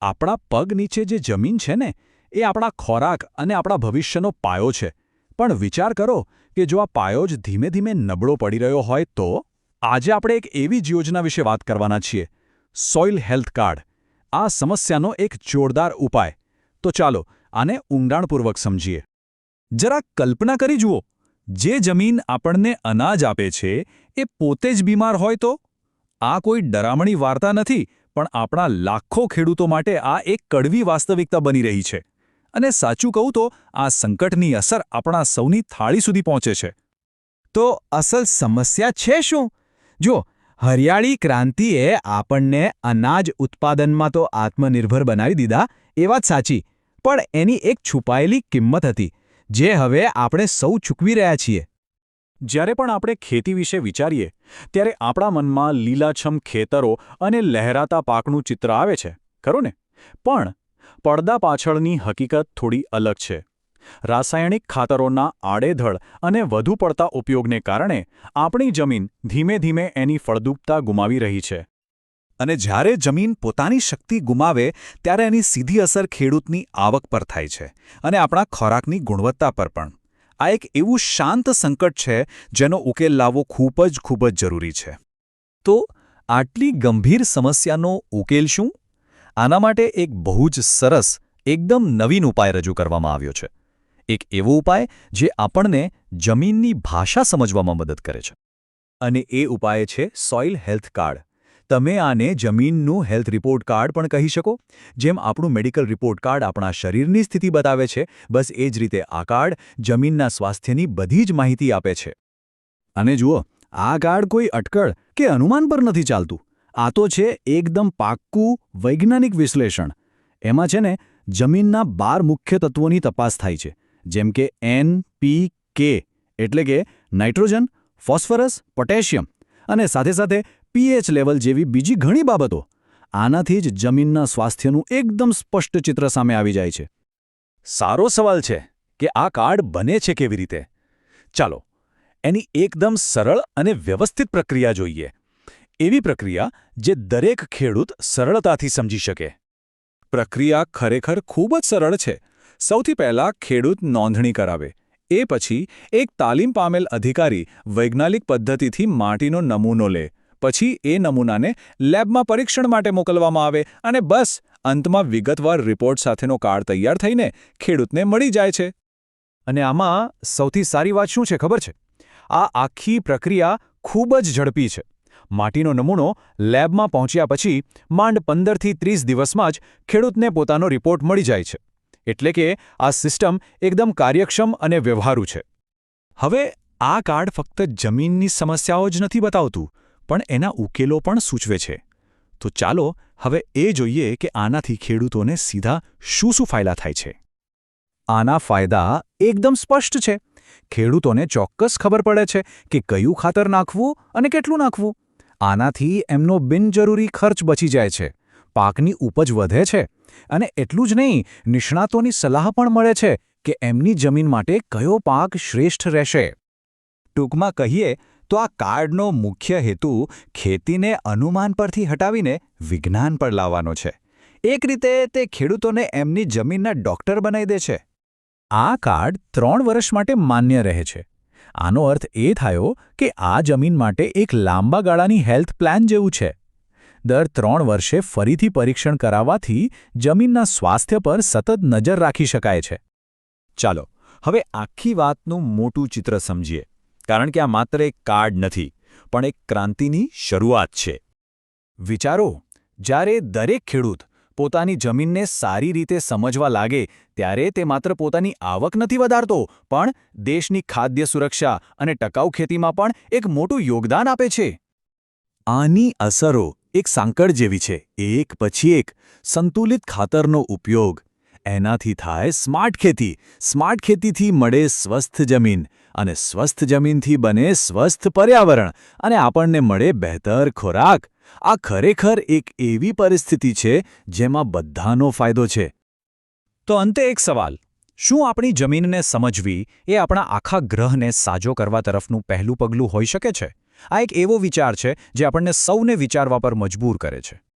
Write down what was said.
આપણા પગ નીચે જે જમીન છે ને, એ આપણા ખોરાક અને આપણા ભવિષ્યનો પાયો છે. પણ વિચાર કરો કે જો આ પાયો જ ધીમે ધીમે નબળો પડી રહ્યો હોય તો? આજે આપણે એક એવી જ યોજના વિશે વાત કરવાના છીએ. Soil health card. આ સમસ્યાનો એક જોરદાર ઉપાય. તો ચાલો, આને ઊંડાણપૂર્વક સમજીએ. જરા કલ્પના કરી જુઓ. જે જમીન આપણને અનાજ આપે છે, એ પોતે જ બીમાર હોય તો? આ કોઈ ડરામણી વાર્તા નથી. પણ આપણા લાખો ખેડૂતો માટે આ એક કડવી વાસ્તવિકતા બની રહી છે. અને સાચું કહું તો, આ સંકટની અસર આપણા સૌની થાળી સુધી પહોંચે છે. તો અસલ સમસ્યા છે શું? જો, હરિયાળી ક્રાંતિએ આપણને અનાજ ઉત્પાદનમાં તો આત્મનિર્ભર બનાવી દીધા, એ વાત સાચી, પણ એની એક છુપાયેલી કિંમત હતી, જે હવે આપણે સૌ ચૂકવી રહ્યા છીએ. જ્યારે પણ આપણે ખેતી વિશે વિચારીએ, ત્યારે આપણા મનમાં લીલાછમ ખેતરો અને લહેરાતા પાકનું ચિત્ર આવે છે, ખરું ને? પણ પડદા પાછળની હકીકત થોડી અલગ છે. રાસાયણિક ખાતરોના આડેધડ અને વધુ પડતા ઉપયોગને કારણે આપણી જમીન ધીમે ધીમે એની ફળદ્રુપતા ગુમાવી રહી છે. અને જ્યારે જમીન પોતાની શક્તિ ગુમાવે, ત્યારે એની સીધી અસર ખેડૂતની આવક પર થાય છે અને આપણા ખોરાકની ગુણવત્તા પર પણ. આ એક એવું શાંત સંકટ છે જેનો ઉકેલ લાવવો ખૂબ જ ખૂબ જ જરૂરી છે. તો આટલી ગંભીર સમસ્યાનો ઉકેલ શું? આના માટે એક બહુ જ સરસ, એકદમ નવીન ઉપાય રજૂ કરવામાં આવ્યો છે. એક એવો ઉપાય જે આપણને જમીનની ભાષા સમજવામાં મદદ કરે છે. અને એ ઉપાય છે સોઇલ હેલ્થ કાર્ડ. તમે આને જમીનનું હેલ્થ રિપોર્ટ કાર્ડ પણ કહી શકો? જેમ આપણું મેડિકલ રિપોર્ટ કાર્ડ આપણા શરીરની સ્થિતિ બતાવે છે, બસ એ જ રીતે આ કાર્ડ જમીનના સ્વાસ્થ્યની બધી જ માહિતી આપે છે. અને જુઓ, આ કાર્ડ કોઈ અટકળ કે અનુમાન પર નથી ચાલતું. આ તો છે એકદમ પાક્કું વૈજ્ઞાનિક વિશ્લેષણ. એમાં છે ને, જમીનના બાર મુખ્ય તત્વોની તપાસ થાય છે, જેમ કે એન પી કે એટલે કે નાઇટ્રોજન, ફોસ્ફરસ, પોટેશિયમ. અને સાથે સાથે પીએચ લેવલ જેવી બીજી ઘણી બાબતો. આનાથી જ જમીનના સ્વાસ્થ્યનું એકદમ સ્પષ્ટ ચિત્ર સામે આવી જાય છે. સારો સવાલ છે કે આ કાર્ડ બને છે કેવી રીતે? ચાલો, એની એકદમ સરળ અને વ્યવસ્થિત પ્રક્રિયા જોઈએ. એવી પ્રક્રિયા જે દરેક ખેડૂત સરળતાથી સમજી શકે. પ્રક્રિયા ખરેખર ખૂબ જ સરળ છે. સૌથી પહેલાં ખેડૂત નોંધણી કરાવે. એ પછી એક તાલીમ પામેલ અધિકારી વૈજ્ઞાનિક પદ્ધતિથી માટીનો નમૂનો લે. પછી એ નમૂનાને લેબમાં પરીક્ષણ માટે મોકલવામાં આવે અને બસ, અંતમાં વિગતવાર રિપોર્ટ સાથેનો કાર્ડ તૈયાર થઈને ખેડૂતને મળી જાય છે. અને આમાં સૌથી સારી વાત શું છે ખબર છે? આ આખી પ્રક્રિયા ખૂબ જ ઝડપી છે. માટીનો નમૂનો લેબમાં પહોંચ્યા પછી માંડ પંદરથી ત્રીસ દિવસમાં જ ખેડૂતને પોતાનો રિપોર્ટ મળી જાય છે. એટલે કે આ સિસ્ટમ એકદમ કાર્યક્ષમ અને વ્યવહારુ છે. હવે આ કાર્ડ ફક્ત જમીનની સમસ્યાઓ જ નથી બતાવતું. પણ એના ઉકેલો પણ સૂચવે છે. તો ચાલો હવે એ જોઈએ કે આનાથી ખેડૂતોને સીધા શું શું ફાયદા થાય છે. આના ફાયદા એકદમ સ્પષ્ટ છે. ખેડૂતોને ચોક્કસ ખબર પડે છે કે કયું ખાતર નાખવું અને કેટલું નાખવું. આનાથી એમનો બિનજરૂરી ખર્ચ બચી જાય છે. પાકની ઉપજ વધે છે. અને એટલું જ નહીં, નિષ્ણાતોની સલાહ પણ મળે છે કે એમની જમીન માટે કયો પાક શ્રેષ્ઠ રહેશે. ટૂંકમાં કહીએ તો આ કાર્ડનો મુખ્ય હેતુ ખેતીને અનુમાન પરથી હટાવીને વિજ્ઞાન પર લાવવાનો છે. એક રીતે તે ખેડૂતોને એમની જમીનના ડોક્ટર બનાવી દે છે. આ કાર્ડ ત્રણ વર્ષ માટે માન્ય રહે છે. આનો અર્થ એ થયો કે આ જમીન માટે એક લાંબા ગાળાની હેલ્થ પ્લાન જેવું છે. દર ત્રણ વર્ષે ફરીથી પરીક્ષણ કરાવવાથી જમીનના સ્વાસ્થ્ય પર સતત નજર રાખી શકાય છે. ચાલો, હવે આખી વાતનું મોટું ચિત્ર સમજીએ. કારણ કે આ માત્ર એક કાર્ડ નથી, પણ એક ક્રાંતિની શરૂઆત છે. વિચારો, જ્યારે દરેક ખેડૂત પોતાની જમીનને સારી રીતે સમજવા લાગે, ત્યારે તે માત્ર પોતાની આવક નથી વધારતો, પણ દેશની ખાદ્ય સુરક્ષા અને ટકાઉ ખેતીમાં પણ એક મોટું યોગદાન આપે છે. આની અસરો એક સાંકળ જેવી છે. એક પછી એક, સંતુલિત ખાતરનો ઉપયોગ. એનાથી થાય સ્માર્ટ ખેતી. સ્માર્ટ ખેતીથી મળે સ્વસ્થ જમીન. અને સ્વસ્થ જમીનથી બને સ્વસ્થ પર્યાવરણ અને આપણને મળે બહેતર ખોરાક. આ ખરેખર એક એવી પરિસ્થિતિ છે જેમાં બધાનો ફાયદો છે. તો અંતે એક સવાલ. શું આપણી જમીનને સમજવી એ આપણા આખા ગ્રહને સાજો કરવા તરફનું પહેલું પગલું હોઈ શકે છે? આ એક એવો વિચાર છે જે આપણને સૌને વિચારવા પર મજબૂર કરે છે.